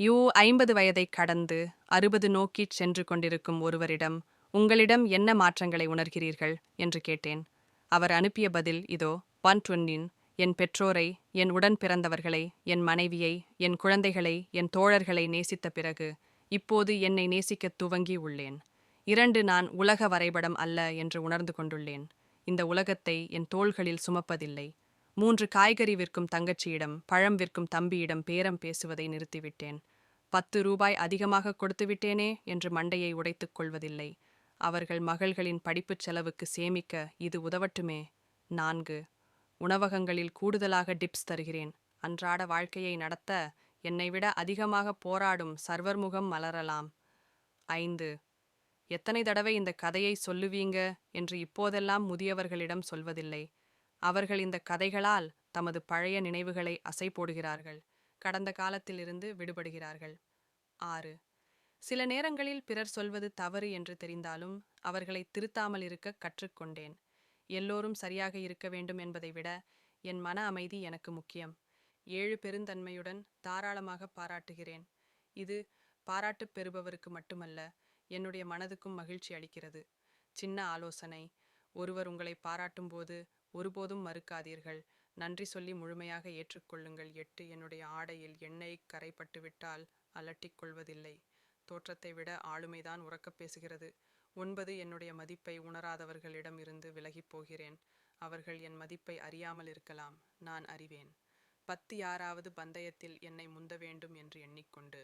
You ஐம்பது வயதை கடந்து அறுபது நோக்கிச் சென்று கொண்டிருக்கும் ஒருவரிடம் உங்களிடம் என்ன மாற்றங்களை உணர்கிறீர்கள்? என்று கேட்டேன். அவர் அனுப்பிய பதில் இதோ பன் டுவென்னின் என் பெற்றோரை என் உடன் பிறந்தவர்களை என் மனைவியை என் குழந்தைகளை என் தோழர்களை நேசித்த பிறகு இப்போது என்னை நேசிக்கத் துவங்கி உள்ளேன். இரண்டு நான் உலக வரைபடம் அல்ல என்று உணர்ந்து கொண்டுள்ளேன். இந்த உலகத்தை என் தோள்களில் சுமப்பதில்லை. மூன்று காய்கறி விற்கும் தங்கச்சியிடம் பழம் விற்கும் தம்பியிடம் பேரம் பேசுவதை நிறுத்திவிட்டேன். பத்து ரூபாய் அதிகமாக கொடுத்துவிட்டேனே என்று மண்டையை உடைத்துக் கொள்வதில்லை. அவர்கள் மகள்களின் படிப்புச் செலவுக்கு சேமிக்க இது உதவட்டுமே? நான்கு. உணவகங்களில் கூடுதலாக டிப்ஸ் தருகிறேன். அன்றாட வாழ்க்கையை நடத்த என்னை விட அதிகமாக போராடும் சர்வர்முகம் மலரலாம். ஐந்து. எத்தனை தடவை இந்த கதையை சொல்லுவீங்க? என்று இப்போதெல்லாம் முதியவர்களிடம் சொல்வதில்லை. அவர்கள் இந்த கதைகளால் தமது பழைய நினைவுகளை அசை போடுகிறார்கள் கடந்த காலத்திலிருந்து விடுபடுகிறார்கள். ஆறு. சில நேரங்களில் பிறர் சொல்வது தவறு என்று தெரிந்தாலும் அவர்களை திருத்தாமல் இருக்க கற்றுக்கொண்டேன் எல்லோரும் சரியாக இருக்க வேண்டும் என்பதை விட என் மன அமைதி எனக்கு முக்கியம். ஏழு பெருந்தன்மையுடன் தாராளமாக பாராட்டுகிறேன். இது பாராட்டு பெறுபவருக்கு மட்டுமல்ல என்னுடைய மனதுக்கும் மகிழ்ச்சி அளிக்கிறது. சின்ன ஆலோசனை. ஒருவர் உங்களை பாராட்டும் போது ஒருபோதும் மறுக்காதீர்கள். நன்றி சொல்லி முழுமையாக ஏற்றுக்கொள்ளுங்கள். எட்டு என்னுடைய ஆடையில் எண்ணெய் கரைப்பட்டுவிட்டால் அலட்டிக் கொள்வதில்லை தோற்றத்தை விட ஆளுமைதான் உறக்கப் பேசுகிறது. ஒன்பது என்னுடைய மதிப்பை உணராதவர்களிடம் இருந்து விலகிப் போகிறேன். அவர்கள் என் மதிப்பை அறியாமல் இருக்கலாம். நான் அறிவேன். பத்து யாராவது பந்தயத்தில் என்னை முந்த வேண்டும் என்று எண்ணிக்கொண்டு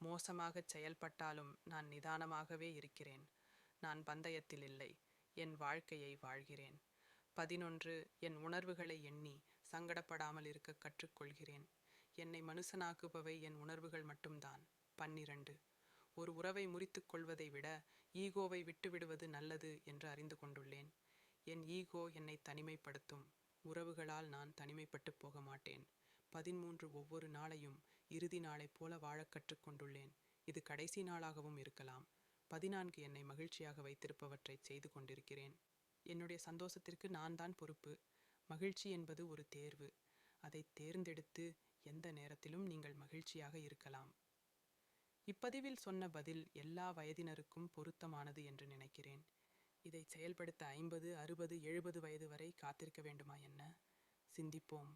மோசமாகச் செயல்பட்டாலும் நான் நிதானமாகவே இருக்கிறேன். நான் பந்தயத்தில் இல்லை. என் வாழ்க்கையை வாழ்கிறேன். பதினொன்று என் உணர்வுகளை எண்ணி சங்கடப்படாமல் இருக்க கற்றுக்கொள்கிறேன். என்னை மனுஷனாக்குபவை என் உணர்வுகள் மட்டும்தான். பன்னிரண்டு. ஒரு உறவை முறித்து கொள்வதை விட ஈகோவை விட்டுவிடுவது நல்லது என்று அறிந்து கொண்டுள்ளேன். என் ஈகோ என்னை தனிமைப்படுத்தும். உறவுகளால் நான் தனிமைப்பட்டு போக மாட்டேன் பதிமூன்று ஒவ்வொரு நாளையும் இறுதி நாளைப் போல வாழக் கற்றுக்கொண்டுள்ளேன் இது கடைசி நாளாகவும் இருக்கலாம். பதினான்கு என்னை மகிழ்ச்சியாக வைத்திருப்பவற்றை செய்து கொண்டிருக்கிறேன். என்னுடைய சந்தோஷத்திற்கு நான் தான் பொறுப்பு. மகிழ்ச்சி என்பது ஒரு தேர்வு. அதை தேர்ந்தெடுத்து எந்த நேரத்திலும் நீங்கள் மகிழ்ச்சியாக இருக்கலாம். இப்பதிவில் சொன்ன பதில் எல்லா வயதினருக்கும் பொருத்தமானது என்று நினைக்கிறேன். இதை செயல்படுத்த ஐம்பது அறுபது எழுபது வயது வரை காத்திருக்க வேண்டுமா என்ன? சிந்திப்போம்.